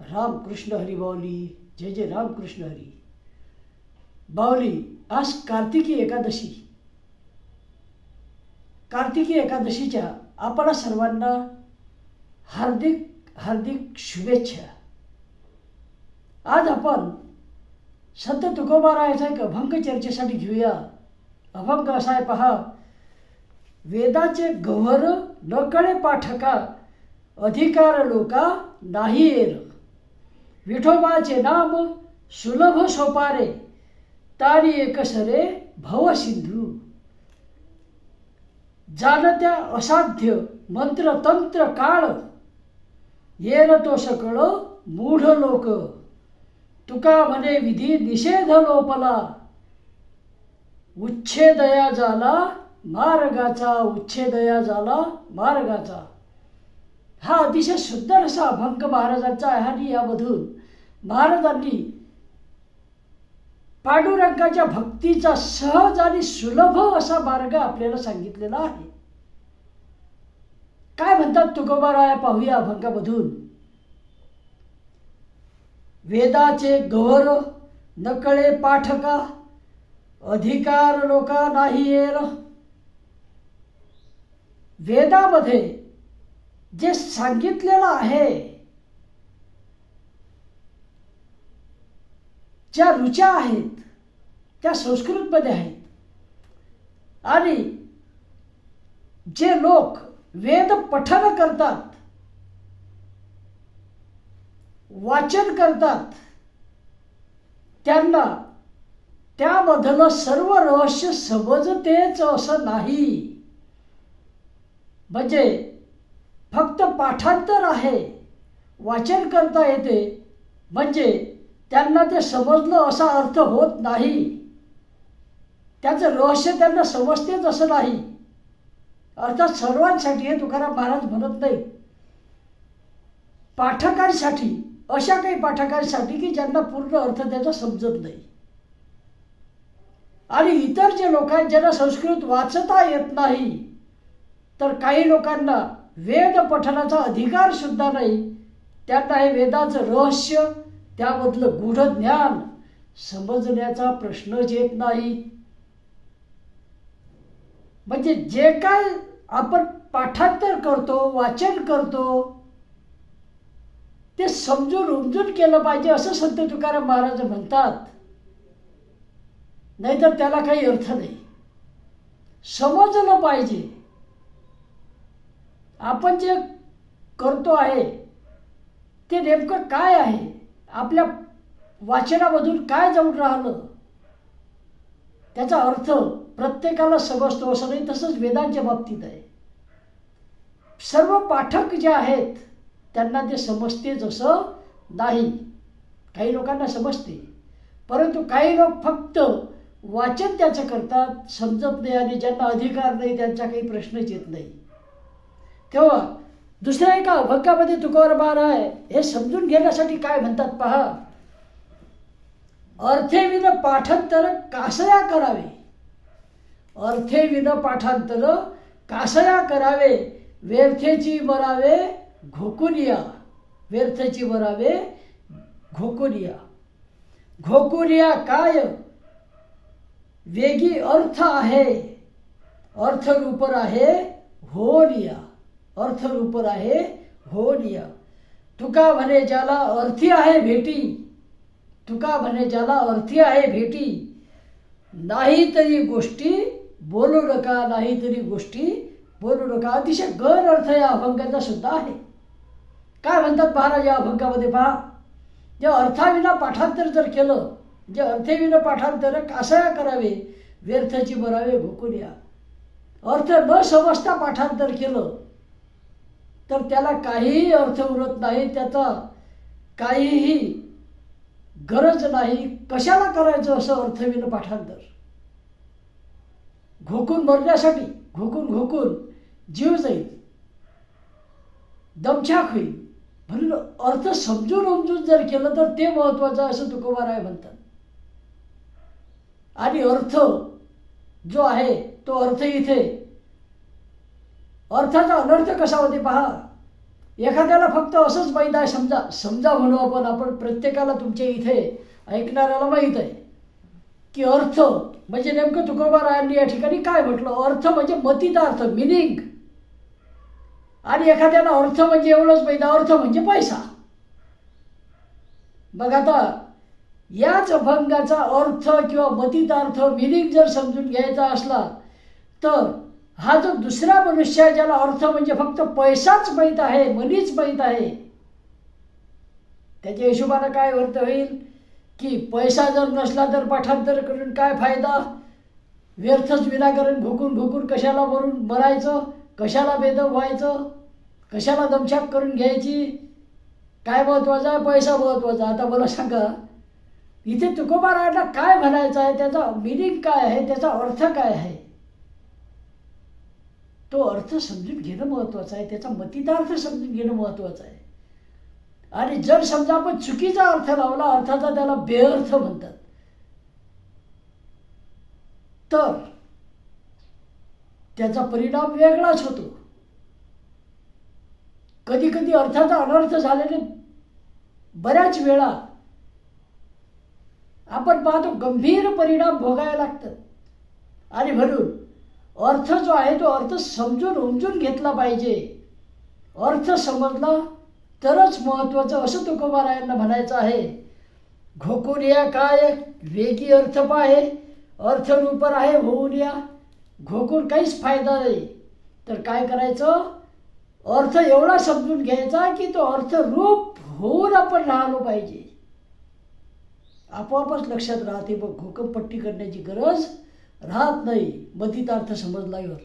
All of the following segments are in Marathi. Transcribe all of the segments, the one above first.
रामकृष्ण हरी बावली जय जय रामकृष्ण हरी. बावली आज कार्तिकी एकादशी. कार्तिकी एकादशीच्या आपणा सर्वांना हार्दिक हार्दिक शुभेच्छा. आज आपण संत तुकोबारायाचा एक अभंग चर्चेसाठी घेऊया. अभंग असा आहे पहा वेदाचे गव्हर न कळे पाठका अधिकार लोका नाही येर विठोबाचे नाम सुलभ सोपारे. तारी एकसरे भवसिंधू जाणत्या असाध्य मंत्र तंत्र काळ. येर तो सकळ मूढ लोक. तुका म्हणे विधी निषेध लोपला. उच्छेदया झाला मार्गाचा उच्छेदया झाला मार्गाचा. हा अतिशय सुंदर असा अभंग महाराजांचा आहे आणि यामधून महाराजांनी पांडुरंगाच्या भक्तीचा सहज आणि सुलभ असा मार्ग आपल्याला सांगितलेला आहे. काय म्हणतात तुकोबाराया पाहूया अभंगामधून? वेदाचे गौर नकळे पाठका अधिकार लोका नाही येर. वेदामध्ये जे सांगितलेलं आहे ज्या रुच्या आहेत त्या संस्कृतमध्ये आहेत. आणि जे लोक वेद पठन करतात वाचन करतात त्यांना त्यामधलं सर्व रहस्य समजतेच असं नाही. म्हणजे फक्त पाठांतर आहे वाचन करता येते म्हणजे त्यांना ते समजलं असा अर्थ होत नाही. त्याचं रहस्य त्यांना समजतेच असं नाही. अर्थात सर्वांसाठी हे तुकाराम महाराज म्हणत नाही. पाठकांसाठी अशा काही पाठकांसाठी की ज्यांना पूर्ण अर्थ त्याचा समजत नाही. आणि इतर जे लोक आहेत ज्यांना संस्कृत वाचता येत नाही तर काही लोकांना वेद पठनाचा अधिकार सुद्धा नाही. त्यांना हे वेदाचं रहस्य त्यामधलं गूढ ज्ञान समजण्याचा प्रश्नच येत नाही. म्हणजे जे काय आपण पाठांतर करतो वाचन करतो ते समजून उमजून केलं पाहिजे असं संत तुकाराम महाराज म्हणतात. नाहीतर त्याला काही अर्थ नाही. समजलं पाहिजे. आपण जे करतो आहे ते नेमकं काय आहे? आपल्या वाचनामधून काय जाऊन राहिलं? त्याचा अर्थ प्रत्येकाला समजतो असं नाही तसंच वेदांच्या बाबतीत आहे. सर्व पाठक जे आहेत त्यांना ते समजते जसं नाही. काही लोकांना समजते. परंतु काही लोक फक्त वाचन त्याचं करतात समजत नाही आणि ज्यांना अधिकार नाही त्यांचा काही प्रश्नच येत नाही. तेव्हा दुसऱ्या एका अभक्कामध्ये तुकावर बार आहे. हे समजून घेण्यासाठी काय म्हणतात पहा? अर्थेविन पाठांतर कासया करावे. अर्थेविन पाठांतर कासया करावे. व्यर्थेची मरावे घोकुनिया व्यर्थेची मरावे घोकुनिया घोकुनिया काय? वेगी अर्थ आहे. अर्थरूपर आहे होनिया अर्थरूपर आहे होनिया तुका म्हणे ज्याला अर्थी आहे भेटी तुका म्हणे ज्याला अर्थी आहे भेटी नाही तरी गोष्टी बोलू नका नाही तरी गोष्टी बोलू नका. अतिशय गैर अर्थ या अभंगाचा सुद्धा आहे. काय म्हणतात महाराज या अभंगामध्ये पहा? जे अर्थाविना पाठांतर जर केलं जे अर्थेविना पाठांतर कासया करावे? व्यर्थाची बरावे भोकून या अर्थ न समजता पाठांतर केलं तर त्याला काहीही अर्थ उरत नाही त्याचा काहीही गरज नाही. कशाला करायचं असं अर्थविन पाठांतर? घोकून मरण्यासाठी घोकून घोकून जीव जाईल दमछाक होईल. म्हणून अर्थ समजून उमजून जर केलं तर ते महत्वाचं असं तुकोबाराय म्हणतात. आणि अर्थ जो आहे तो अर्थ इथे अर्थाचा अनर्थ कसा होते पहा. एखाद्याला फक्त असंच माहीत आहे समजा समजा म्हणू आपण आपण प्रत्येकाला तुमच्या इथे ऐकणाऱ्याला माहीत आहे. की अर्थ म्हणजे नेमकं तुकोबारायांनी या ठिकाणी काय म्हटलं? अर्थ म्हणजे मतितार्थ मिनिंग आणि एखाद्याला अर्थ म्हणजे एवढंच माहीत अर्थ म्हणजे पैसा. मग आता याच अभंगाचा अर्थ किंवा मतितार्थ मिनिंग जर समजून घ्यायचा असला तर हा जो दुसरा मनुष्य आहे ज्याला अर्थ म्हणजे फक्त पैसाच माहीत आहे मनीच माहीत आहे त्याच्या हिशोबानं काय अर्थ होईल? की पैसा जर नसला तर पाठांतर करून काय फायदा? व्यर्थच विनाकारण भुकून भुकून कशाला मरून मरायचं? कशाला बेदम व्हायचं? कशाला दमछाक करून घ्यायची? काय महत्त्वाचं आहे? पैसा महत्त्वाचा आता मला सांगा इथे तुकोबारायला काय म्हणायचं आहे? त्याचा मिनिंग काय आहे? त्याचा अर्थ काय आहे? तो अर्थ समजून घेणं महत्त्वाचं आहे. त्याचा मतितार्थ समजून घेणं महत्त्वाचं आहे. आणि जर समजा आपण चुकीचा अर्थ लावला अर्थाचा त्याला बेअर्थ म्हणतात. तर त्याचा परिणाम वेगळाच होतो. कधी कधी अर्थाचा अनर्थ झालेले बऱ्याच वेळा आपण पाहतो गंभीर परिणाम भोगायला लागतात. आणि म्हणून अर्थ जो आहे तो अर्थ समजून उमजून घेतला पाहिजे. अर्थ समजला तरच महत्त्वाचं असं तुकोबारायांना म्हणायचं आहे. घोकून या काय? वेगी अर्थ पाहे. अर्थरूपर आहे होऊन या. घोकून काहीच फायदा नाही. तर काय करायचं? अर्थ एवढा समजून घ्यायचा की तो अर्थ रूप होऊन आपण राहिलो पाहिजे. आपोआपच लक्षात राहते मग घोकमपट्टी करण्याची गरज राहत नाही मतितार्थ समजल्यावर.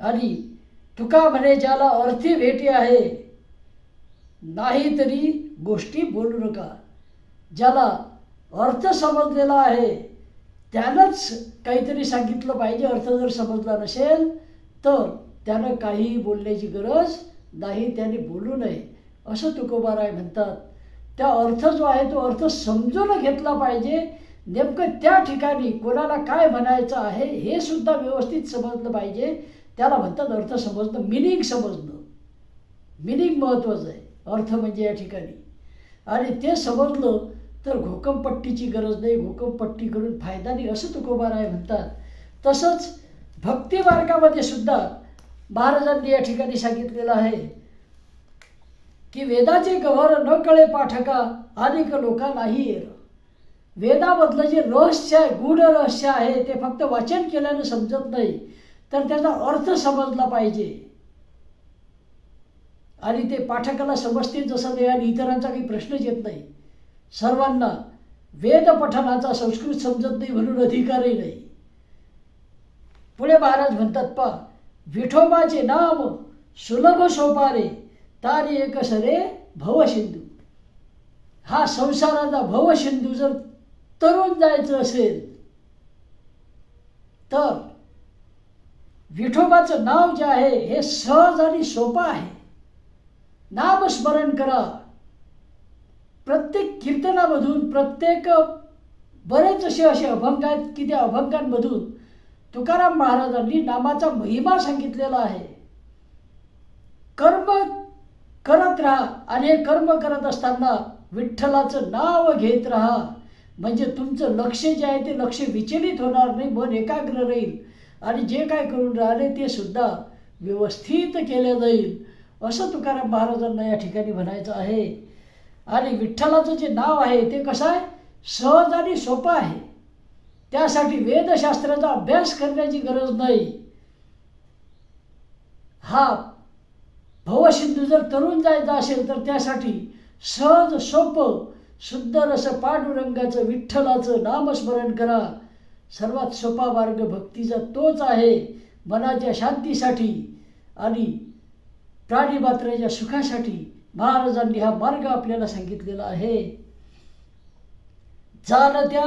आणि तुका म्हणे ज्याला अर्थी भेटी आहे नाही तरी गोष्टी बोलू नका. ज्याला अर्थ समजलेला आहे त्यानंच काहीतरी सांगितलं पाहिजे. अर्थ जर समजला नसेल तर त्यानं काहीही बोलण्याची गरज नाही त्याने बोलू नये. असं तुकोबाराय म्हणतात. त्या अर्थ जो आहे तो अर्थ समजून घेतला पाहिजे नेमकं त्या ठिकाणी कोणाला काय म्हणायचं आहे हे सुद्धा व्यवस्थित समजलं पाहिजे. त्याला म्हणतात अर्थ समजणं मिनिंग समजणं. मिनिंग महत्त्वाचं आहे. अर्थ म्हणजे या ठिकाणी. आणि ते समजलं तर घोकमपट्टीची गरज नाही. घोकमपट्टी करून फायदा नाही असं तुकोबाराय म्हणतात. तसंच भक्तिमार्गामध्ये सुद्धा महाराजांनी या ठिकाणी सांगितलेलं आहे की वेदाचे गव्हर न कळे पाठका अनेक लोका नाही वेदामधलं जे रहस्य आहे गूढ रहस्य आहे ते फक्त वाचन केल्यानं समजत नाही तर त्याचा अर्थ समजला पाहिजे. आणि ते पाठकाला समजते जसं नाही आणि इतरांचा काही प्रश्नच येत नाही. सर्वांना वेद पठणाचा संस्कृत समजत नाही म्हणून अधिकारही नाही. पुढे महाराज म्हणतात पा विठोबाचे नाम सुलभ सोपारे तारी एक सरे भवसिंधू हा संसाराचा भवसिंधू जर तरुण जायचं असेल तर विठोबाचं नाव जे आहे हे सहज आणि सोपं आहे. नामस्मरण करा. प्रत्येक कीर्तनामधून प्रत्येक बरेच असे असे अभंग आहेत की त्या अभंगांमधून तुकाराम महाराजांनी नामाचा महिमा सांगितलेला आहे. कर्म करत राहा आणि हे कर्म करत असताना विठ्ठलाचं नाव घेत राहा. म्हणजे तुमचं लक्ष जे आहे ते लक्ष विचलित होणार नाही मन एकाग्र राहील. आणि जे काय करून राहिले ते सुद्धा व्यवस्थित केलं जाईल असं तुकाराम महाराजांना या ठिकाणी म्हणायचं आहे. आणि विठ्ठलाचं जे नाव आहे ते कसं आहे? सहज आणि सोपं आहे. त्यासाठी वेदशास्त्राचा अभ्यास करण्याची गरज नाही. हा भवसिंधू जर तरुण जायचा असेल तर त्यासाठी सहज सोपं शुद्ध रस पांडुरंगाचं विठ्ठलाचं नामस्मरण करा. सर्वात सोपा मार्ग भक्तीचा तोच आहे मनाच्या शांतीसाठी आणि प्राणीमात्राच्या सुखासाठी. महाराजांनी हा मार्ग आपल्याला सांगितलेला आहे. जाणत्या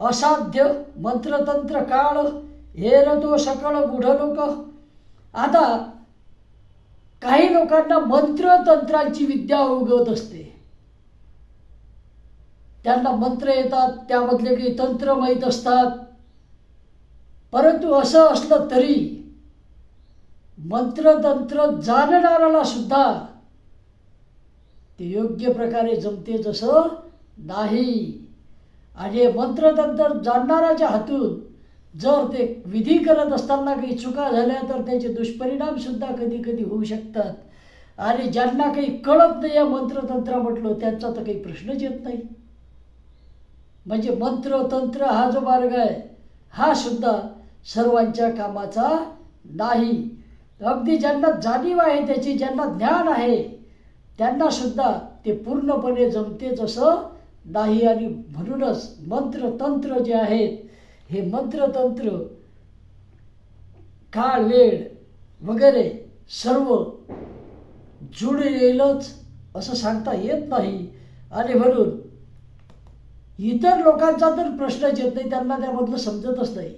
असाध्य मंत्रतंत्र काळ हेर तो सकळ गुढ लोक आता काही लोकांना मंत्रतंत्रांची विद्या उगवत असते. त्यांना मंत्र येतात त्यामधले काही तंत्र माहीत असतात. परंतु असं असलं तरी मंत्रतंत्र जाणणाऱ्याला सुद्धा ते योग्य प्रकारे जमते तसं नाही. आणि मंत्रतंत्र जाणणाऱ्याच्या हातून जर ते विधी करत असताना काही चुका झाल्या तर त्याचे दुष्परिणामसुद्धा कधी कधी होऊ शकतात. आणि ज्यांना काही कळत नाही या मंत्रतंत्र म्हटलं त्यांचा तर काही प्रश्नच येत नाही. म्हणजे मंत्र तंत्र हा जो मार्ग आहे हा सुद्धा सर्वांच्या कामाचा नाही. अगदी ज्यांना जाणीव आहे त्याची ज्यांना ज्ञान आहे त्यांना सुद्धा ते पूर्णपणे जमते जसं नाही. आणि म्हणूनच मंत्र तंत्र जे आहेत हे मंत्रतंत्र काळ वेळ वगैरे सर्व जुड येईलच असं सांगता येत नाही. आणि म्हणून इतर लोकांचा तर प्रश्नच येत नाही त्यांना त्यामधलं समजतच नाही.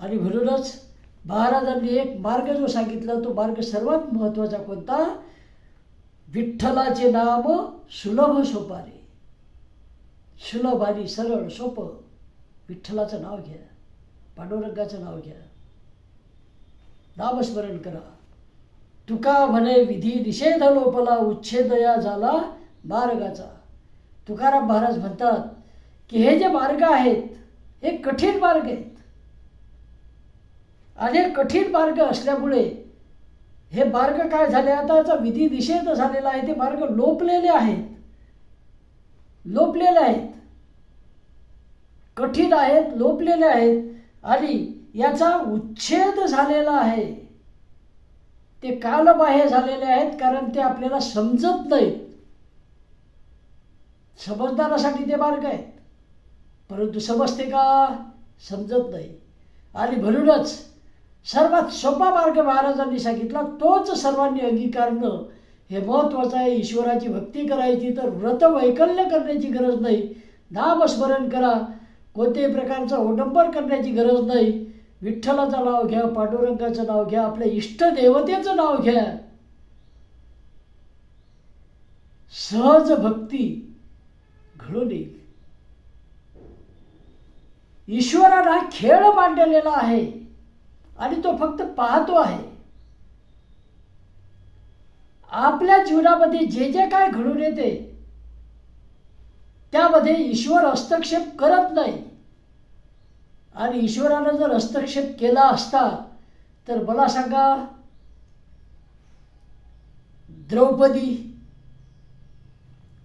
आणि म्हणूनच महाराजांनी एक मार्ग जो सांगितला तो मार्ग सर्वात महत्त्वाचा कोणता? विठ्ठलाचे नाम सुलभ सोपारे सुलभ आणि सरळ सोपं. विठ्ठलाचं नाव घ्या पांडुरंगाचं नाव घ्या. नामस्मरण करा. तुका म्हणे विधी निषेध लोपला उच्छेदया झाला मार्गाचा. तुकाराम महाराज म्हणतात की हे जे मार्ग आहेत हे कठीण मार्ग आहेत. आणि हे कठीण मार्ग असल्यामुळे हे मार्ग काय झाले? आता याचा विधी निषेध झालेला आहे. ते मार्ग लोपलेले आहेत. लोपलेले आहेत. कठीण आहेत लोपलेले आहेत. आणि याचा उच्छेद झालेला आहे. ते कालबाह्य झालेले आहेत कारण ते आपल्याला समजत नाहीत. समजदारासाठी ते मार्ग आहेत. परंतु समजते का? समजत नाही. आणि म्हणूनच सर्वात सोपा मार्ग महाराजांनी सांगितला तोच सर्वांनी अंगीकारणं. हे महत्त्वाचं आहे. ईश्वराची भक्ती करायची तर व्रत वैकल्य करण्याची गरज नाही. नामस्मरण करा. कोणत्याही प्रकारचा ओडंबर करण्याची गरज नाही. विठ्ठलाचं नाव घ्या पांडुरंगाचं नाव घ्या आपल्या इष्टदेवतेचं नाव घ्या. सहज भक्ती घडून येईल. ईश्वराला हा खेळ मांडलेला आहे आणि तो फक्त पाहतो आहे. आपल्या जीवनामध्ये जे जे काय घडून येते त्यामध्ये ईश्वर हस्तक्षेप करत नाही. आणि ईश्वरानं जर हस्तक्षेप केला असता तर मला सांगा द्रौपदी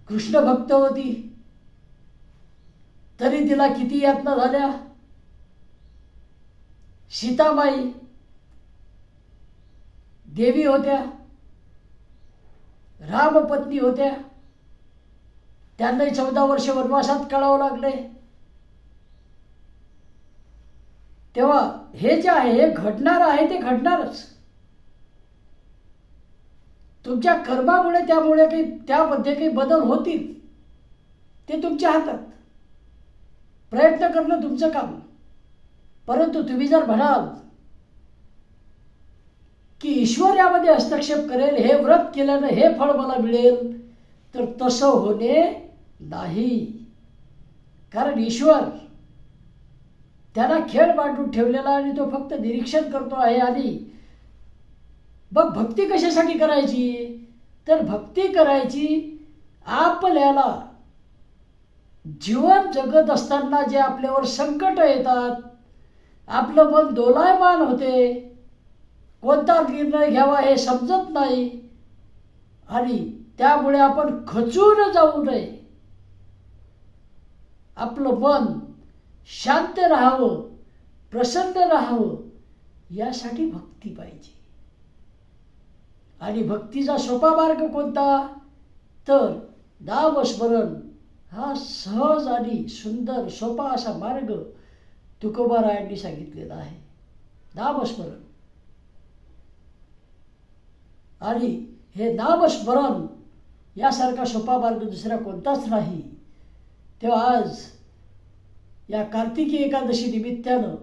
कृष्ण भक्त होती तरी तिला किती यातना झाल्या? सीताबाई देवी होत्या रामपत्नी होत्या त्यांनाही चौदा वर्ष वनवासात काढावं लागले. तेव्हा हे जे आहे हे घडणार आहे ते घडणारच. तुमच्या कर्मामुळे त्यामुळे काही त्यामध्ये काही बदल होतील ते तुमच्या हातात. प्रयत्न करणं तुमचं काम. परंतु तुम्ही जर म्हणाल की ईश्वर यामध्ये हस्तक्षेप करेल हे व्रत केल्यानं हे फळ मला मिळेल तर तसं होणे नाही. कारण ईश्वर त्याला खेळ मांडून ठेवलेला आणि तो फक्त निरीक्षण करतो आहे आणि मग भक्ती कशासाठी करायची? तर भक्ती करायची आपल्याला जीवन जगत असताना जे आपल्यावर संकट येतात आपलं मन दोलायमान होते. कोणता निर्णय घ्यावा हे समजत नाही. आणि त्यामुळे आपण खचून जाऊ नये. आपलं मन शांत राहावं प्रसन्न राहावं यासाठी भक्ती पाहिजे. आणि भक्तीचा सोपा मार्ग कोणता? तर नामस्मरण. हा सहज आणि सुंदर सोपा असा मार्ग तुकोबारायांनी सांगितलेला आहे. नामस्मरण. आणि हे नामस्मरण यासारखा सोपा मार्ग दुसरा कोणताच नाही. तेव्हा आज या कार्तिकी एकादशी निमित्तानं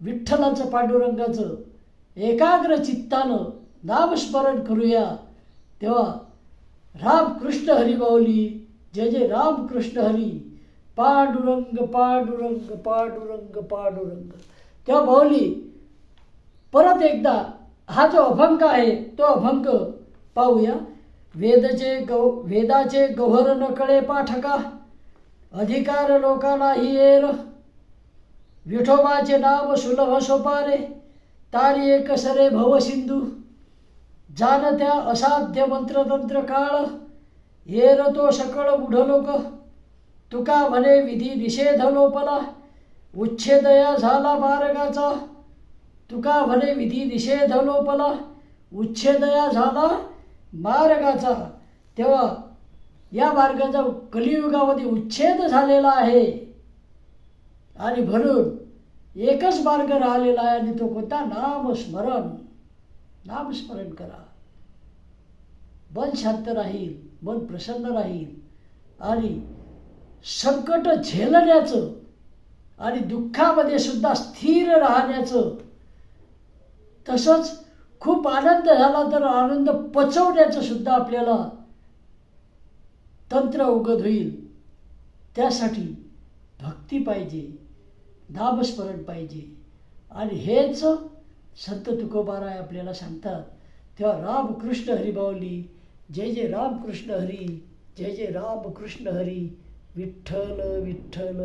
विठ्ठलाचं पांडुरंगाचं एकाग्र चित्तानं नामस्मरण करूया तेव्हा रामकृष्ण कृष्ण माऊली जय जय रामकृष्ण हरी. पाडुरंग पाडुरंग पाडुरंग पाडुरंग. तेव्हा माऊली परत एकदा हा जो अभंग आहे तो अभंग पाहूया. वेदचे गौ वेदाचे गौहर नकळे पाठका. अधिकार लोकांनाही येर. विठोबाचे नाम सुलभ सोपारे. तारी एक सरे भवसिंधू जाणत्या असाध्य मंत्रतंत्र काळ. येर तो सकळ बुढलोक. तुका म्हणे विधी निषेध लोपला उच्छेदया झाला मार्गाचा तुका म्हणे विधी निषेध लोपला उच्छेदया झाला मार्गाचा तेव्हा या मार्गाचा कलियुगामध्ये उच्छेद झालेला आहे. आणि म्हणून एकच मार्ग राहिलेला आहे आणि तो कोणता? नामस्मरण. नामस्मरण करा. मन शांत राहील. मन प्रसन्न राहील आणि संकट झेलण्याचं आणि दुःखामध्ये सुद्धा स्थिर राहण्याचं तसंच खूप आनंद झाला तर आनंद पचवण्याचं सुद्धा आपल्याला तंत्र उगत होईल. त्यासाठी भक्ती पाहिजे नामस्मरण पाहिजे. आणि हेच संत तुकोबाराय आपल्याला सांगतात. तेव्हा रामकृष्ण हरिबावली जय जय रामकृष्ण हरी जय जय रामकृष्ण हरी विठ्ठल विठ्ठल।